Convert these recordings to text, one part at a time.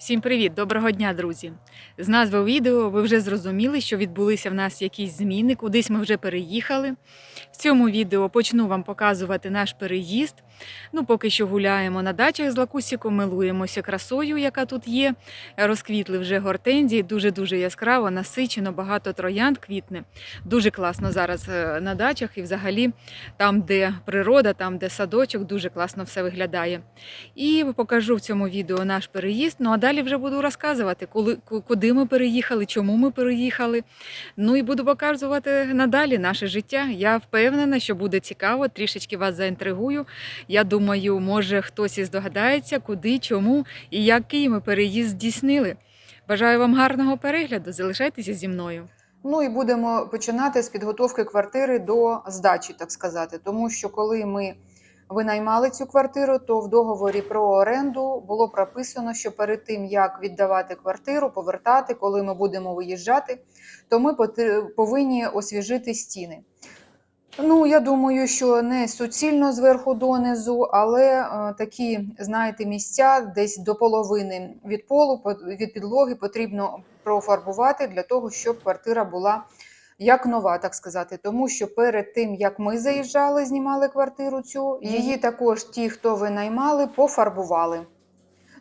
Всім привіт! Доброго дня, друзі! З назви відео ви вже зрозуміли, що відбулися в нас якісь зміни, кудись ми вже переїхали. В цьому відео почну вам показувати наш переїзд. Ну, поки що гуляємо на дачах з лакусіком, милуємося красою, яка тут є. Розквітли вже гортензії, дуже-дуже яскраво, насичено, багато троянд квітне. Дуже класно зараз е, на дачах і взагалі там, де природа, там, де садочок, дуже класно все виглядає. І покажу в цьому відео наш переїзд. Ну а далі вже буду розказувати, коли, куди ми переїхали, чому ми переїхали. Ну і буду показувати надалі наше життя. Я впевнена, що буде цікаво, трішечки вас заінтригую. Я думаю, може хтось і здогадається, куди, чому і який ми переїзд здійснили. Бажаю вам гарного перегляду. Залишайтеся зі мною. Ну і будемо починати з підготовки квартири до здачі, так сказати. Тому що коли ми винаймали цю квартиру, то в договорі про оренду було прописано, що перед тим як віддавати квартиру, повертати, коли ми будемо виїжджати, то ми повинні освіжити стіни. Ну, я думаю, що не суцільно зверху донизу, але е, такі, знаєте, місця десь до половини від полу, по- від підлоги потрібно профарбувати для того, щоб квартира була як нова, так сказати. Тому що перед тим, як ми заїжджали, знімали квартиру цю, її також ті, хто винаймали, пофарбували.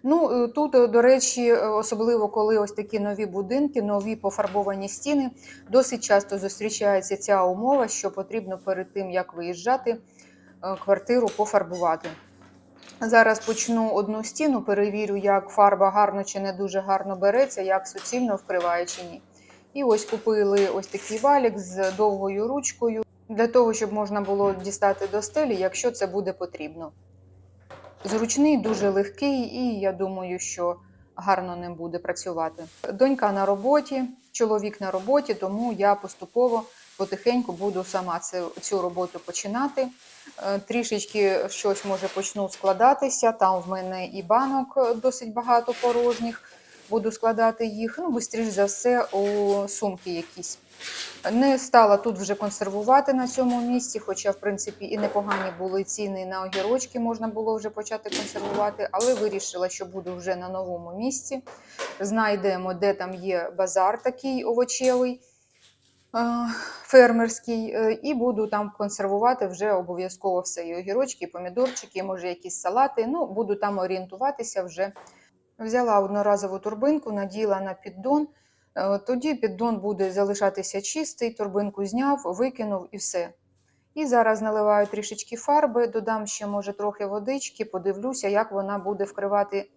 Ну, е, тут, е, до речі, е, особливо коли ось такі нові будинки, нові пофарбовані стіни, досить часто зустрічається ця умова, що потрібно перед тим, як виїжджати, квартиру пофарбувати. Зараз почну одну стіну, перевірю, як фарба гарно чи не дуже гарно береться, як суцільно вкриває чи ні. І ось купили ось такий валік з довгою ручкою для того, щоб можна було дістати до стелі, якщо це буде потрібно. Зручний, дуже легкий, і я думаю, що гарно ним буде працювати. Донька на роботі, чоловік на роботі, тому я поступово потихеньку буду сама цю роботу починати. Е, Трішечки щось може почну складатися. Там в мене і банок досить багато порожніх. Буду складати їх. Ну, швидше за все, у сумки якісь. Не стала тут вже консервувати на цьому місці, хоча, в принципі, і непогані були ціни на огірочки, можна було вже почати консервувати, але вирішила, що буду вже на новому місці. Знайдемо, де там є базар такий овочевий, е, фермерський, е, і буду там консервувати вже обов'язково все. І огірочки, і помідорчики, може, якісь салати. Ну, буду там орієнтуватися вже. Взяла одноразову турбинку, наділа на піддон. Е, Тоді піддон буде залишатися чистий, турбинку зняв, викинув і все. І зараз наливаю трішечки фарби, додам ще, може, трохи водички, подивлюся, як вона буде вкривати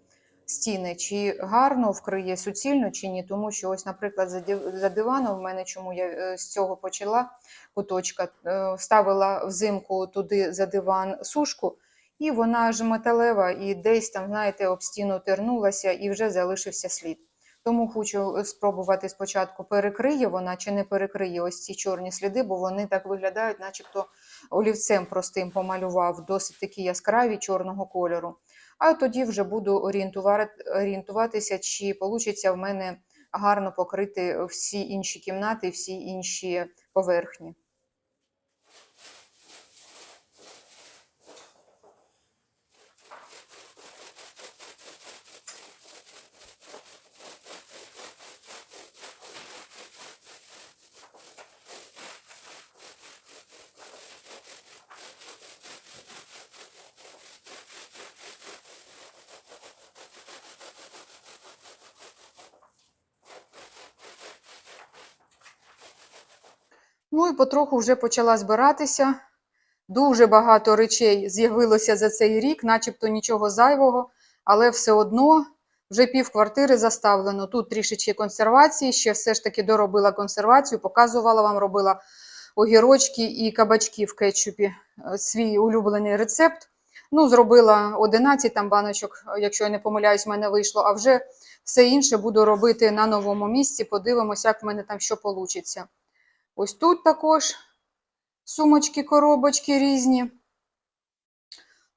стіни, чи гарно вкриє суцільно, чи ні. Тому що, ось, наприклад, за диваном, в мене чому я е, з цього почала куточка, е, ставила взимку туди за диван сушку, і вона ж металева, і десь там, знаєте, об стіну тернулася, і вже залишився слід. Тому хочу спробувати спочатку, перекриє вона чи не перекриє ось ці чорні сліди, бо вони так виглядають, начебто олівцем простим помалював, досить такі яскраві чорного кольору. А тоді вже буду орієнтуватися, чи вийде в мене гарно покрити всі інші кімнати, всі інші поверхні. Ну і потроху вже почала збиратися. Дуже багато речей з'явилося за цей рік, начебто нічого зайвого, але все одно вже пів квартири заставлено. Тут трішечки консервації, ще все ж таки доробила консервацію, показувала вам, робила огірочки і кабачки в кетчупі. Е, Свій улюблений рецепт. Ну, зробила 11 там баночок, якщо я не помиляюсь, в мене вийшло, а вже все інше буду робити на новому місці. Подивимося, як в мене там що вийде. Ось тут також сумочки, коробочки різні.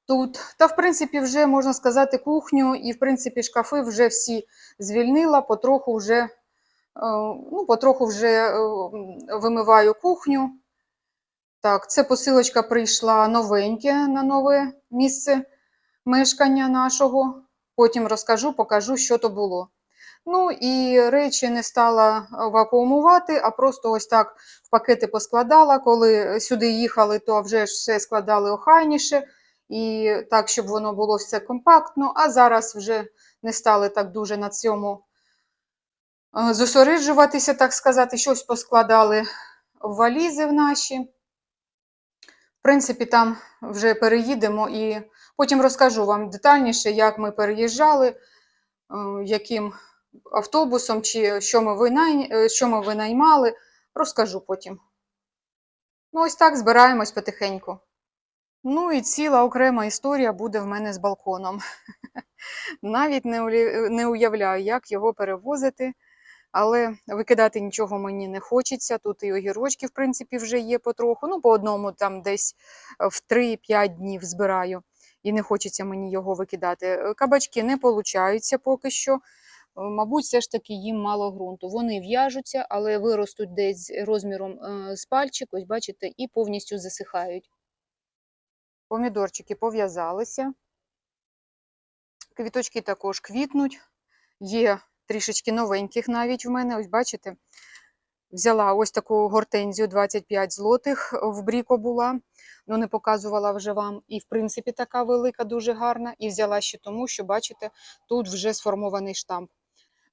Тут. Та, в принципі, вже можна сказати, кухню і, в принципі, шкафи вже всі звільнила, потроху вже, е, ну, потроху вже е, вимиваю кухню. Так, це посилочка прийшла новеньке на нове місце мешкання нашого. Потім розкажу, покажу, що то було. Ну і речі не стала вакуумувати, а просто ось так в пакети поскладала. Коли сюди їхали, то вже ж все складали охайніше, і так, щоб воно було все компактно. А зараз вже не стали так дуже на цьому е, зосереджуватися, так сказати, щось поскладали в валізи в наші. В принципі, там вже переїдемо і потім розкажу вам детальніше, як ми переїжджали, е, яким автобусом чи що ми, винай... е, що ми винаймали. Розкажу потім. Ну, ось так збираємось потихеньку. Ну і ціла окрема історія буде в мене з балконом. Навіть не, уявляю, як його перевозити, але викидати нічого мені не хочеться. Тут і огірочки, в принципі, вже є потроху. Ну, по одному там десь е, в 3-5 днів збираю. І не хочеться мені його викидати. Е, Кабачки не получаються поки що. Мабуть, все ж таки їм мало ґрунту. Вони в'яжуться, але виростуть десь розміром е, з пальчик, ось бачите, і повністю засихають. Помідорчики пов'язалися. Квіточки також квітнуть. Є трішечки новеньких навіть в мене. Ось бачите, взяла ось таку гортензію 25 злотих в Бріко була, ну не показувала вже вам. І, в принципі, така велика, дуже гарна. І взяла ще тому, що, бачите, тут вже сформований штамп.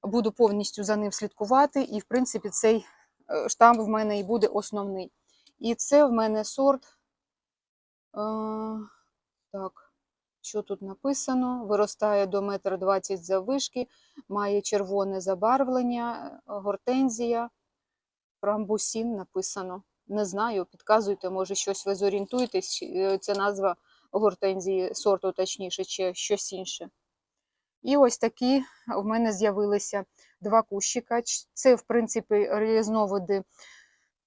Буду повністю за ним слідкувати, і, в принципі, цей е, штамп в мене і буде основний. І це в мене сорт. Е, так, що тут написано? Виростає до 1,20 м заввишки, має червоне забарвлення, е, гортензія, фрамбусін написано. Не знаю, підказуйте, може щось ви зорієнтуєтесь, е, це назва гортензії сорту, точніше, чи щось інше. І ось такі в мене з'явилися два кущика. Це, в принципі, різновиди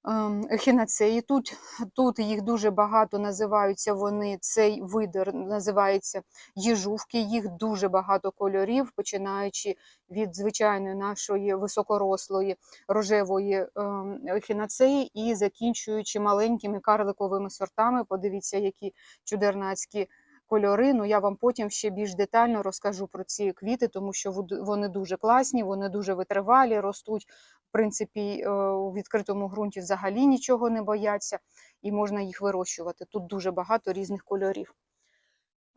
ем, ехінацеї. Тут, тут їх дуже багато називаються вони. Цей видер називається їжувки. Їх дуже багато кольорів, починаючи від звичайної нашої високорослої рожевої ем, ехінацеї і закінчуючи маленькими карликовими сортами. Подивіться, які чудернацькі кольори. Ну я вам потім ще більш детально розкажу про ці квіти, тому що вони дуже класні, вони дуже витривалі, ростуть. В принципі, е, у відкритому ґрунті взагалі нічого не бояться, і можна їх вирощувати. Тут дуже багато різних кольорів.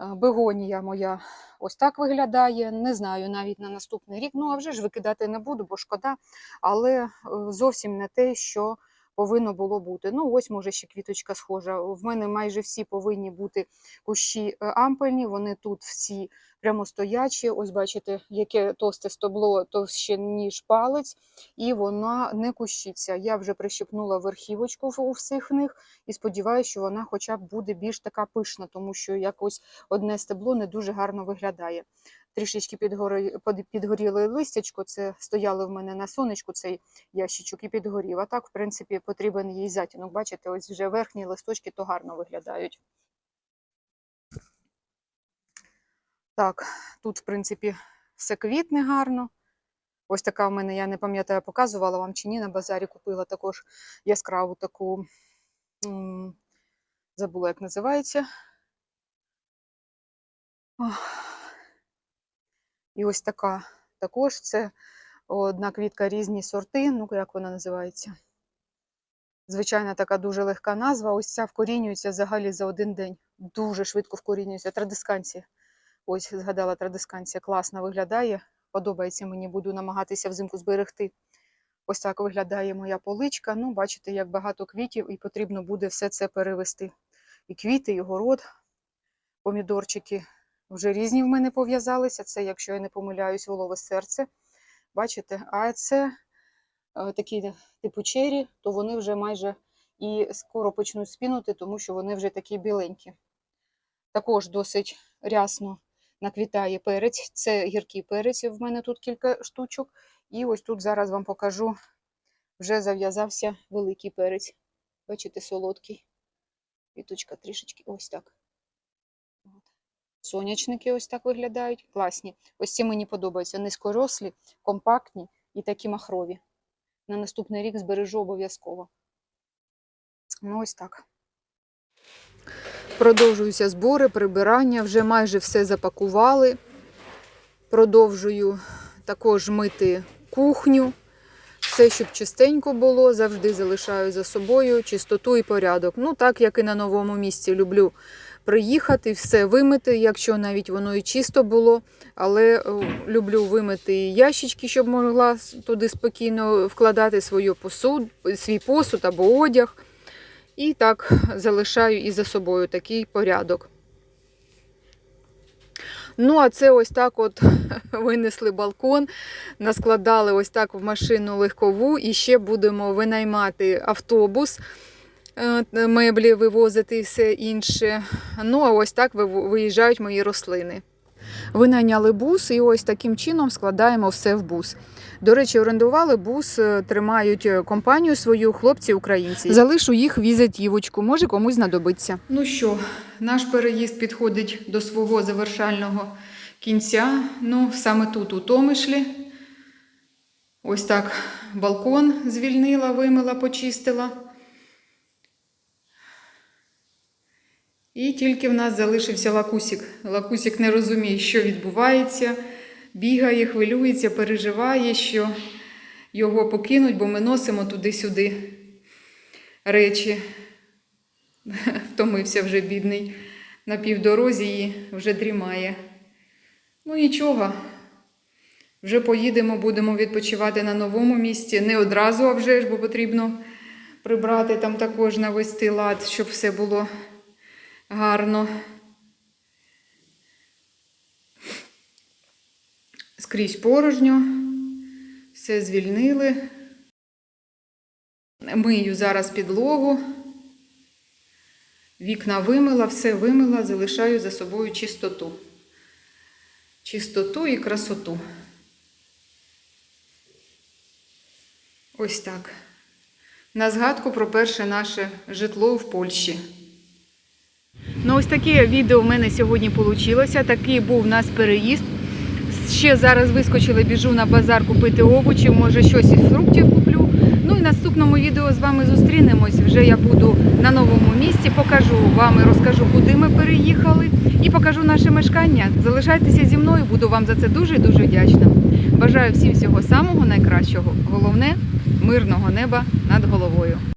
Е, Бегонія моя ось так виглядає. Не знаю навіть на наступний рік. Ну а вже ж викидати не буду, бо шкода, але е, зовсім не те, що повинно було бути. Ну, ось може ще квіточка схожа. В мене майже всі повинні бути кущі е, ампельні, вони тут всі прямостоячі. Ось бачите, яке товсте стебло товще, ніж палець, і вона не кущиться. Я вже прищепнула верхівочку у всіх них і сподіваюся, що вона хоча б буде більш така пишна, тому що якось одне стебло не дуже гарно виглядає. Трішечки підгоріло листячко, це стояло в мене на сонечку цей ящичок і підгорів. А так, в принципі, потрібен їй затінок. Бачите, ось вже верхні листочки то гарно виглядають. Так, тут, в принципі, все квітне гарно. Ось така в мене, я не пам'ятаю, показувала вам чи ні, на базарі купила також яскраву таку, забула, як називається. Ох. І ось така також це одна квітка, різні сорти. Ну, як вона називається? Звичайна така дуже легка назва. Ось ця вкорінюється взагалі за один день. Дуже швидко вкорінюється. Традисканція. Ось згадала традисканція. Класно виглядає. Подобається мені, буду намагатися взимку зберегти. Ось так виглядає моя поличка. Ну, бачите, як багато квітів, і потрібно буде все це перевести. І квіти, і город, помідорчики вже різні в мене пов'язалися. Це, якщо я не помиляюсь, волове серце. Бачите, а це е, такі типу чері, то вони вже майже і скоро почнуть спінути, тому що вони вже такі біленькі. Також досить рясно наквітає перець. Це гіркий перець, в мене тут кілька штучок. І ось тут зараз вам покажу, вже зав'язався великий перець. Бачите, солодкий. Квіточка трішечки ось так. Сонячники ось так виглядають. Класні. Ось ці мені подобаються. Низькорослі, компактні і такі махрові. На наступний рік збережу обов'язково. Ну, ось так. Продовжуються збори, прибирання, вже майже все запакували. Продовжую також мити кухню. Все, щоб чистенько було, завжди залишаю за собою чистоту і порядок. Ну, так як і на новому місці люблю приїхати, все вимити, якщо навіть воно і чисто було. Але е, люблю вимити ящички, щоб могла туди спокійно вкладати свою посуд, свій посуд або одяг. І так залишаю і за собою такий порядок. Ну, а це ось так от винесли балкон, наскладали ось так в машину легкову і ще будемо винаймати автобус, меблі вивозити і все інше. Ну, а ось так виїжджають мої рослини. Винайняли бус і ось таким чином складаємо все в бус. До речі, орендували бус, е, тримають е, компанію свою хлопці українці. Залишу їх візитівочку, може комусь знадобиться. Ну що, наш переїзд підходить до свого завершального кінця. Ну, саме тут, у Томишлі. Ось так балкон звільнила, вимила, почистила. І тільки в нас залишився лакусік. Лакусік не розуміє, що відбувається, бігає, хвилюється, переживає, що його покинуть, бо ми носимо туди-сюди речі. Втомився вже бідний на півдорозі і вже дрімає. Ну нічого. Вже поїдемо, будемо відпочивати на новому місці. Не одразу, а вже ж, бо потрібно прибрати там також навести лад, щоб все було гарно. Скрізь порожньо, все звільнили. Мию зараз підлогу. Вікна вимила, все вимила, залишаю за собою чистоту. Чистоту і красоту. Ось так. На згадку про перше наше житло в Польщі. Ну, ось таке відео в мене сьогодні вийшло. Такий був у нас переїзд. Ще зараз вискочила, біжу на базар купити овочі, може щось із фруктів куплю. Ну і в наступному відео з вами зустрінемось. Вже я буду на новому місці, покажу вам і розкажу, куди ми переїхали, і покажу наше мешкання. Залишайтеся зі мною, буду вам за це дуже-дуже вдячна. Бажаю всім всього самого найкращого. Головне мирного неба над головою.